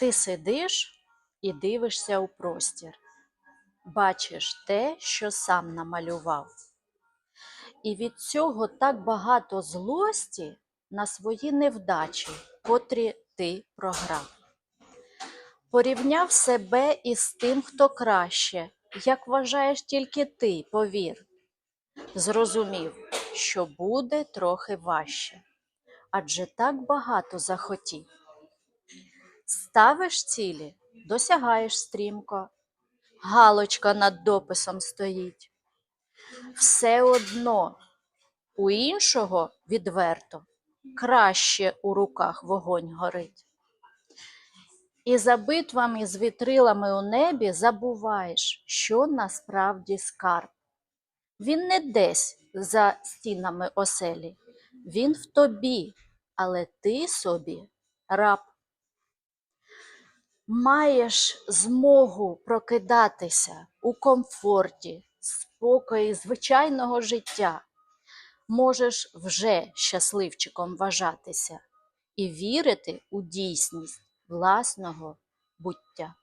Ти сидиш і дивишся у простір, бачиш те, що сам намалював. І від цього так багато злості на свої невдачі, котрі ти програв. Порівняв себе із тим, хто краще, як вважаєш тільки ти, повір. Зрозумів, що буде трохи важче, адже так багато захотів. Ставиш цілі, досягаєш стрімко, галочка над дописом стоїть. Все одно у іншого відверто краще у руках вогонь горить. І за битвами з вітрилами у небі забуваєш, що насправді скарб. Він не десь за стінами оселі, він в тобі, але ти собі раб. Маєш змогу прокидатися у комфорті, спокої звичайного життя. Можеш вже щасливчиком вважатися і вірити у дійсність власного буття.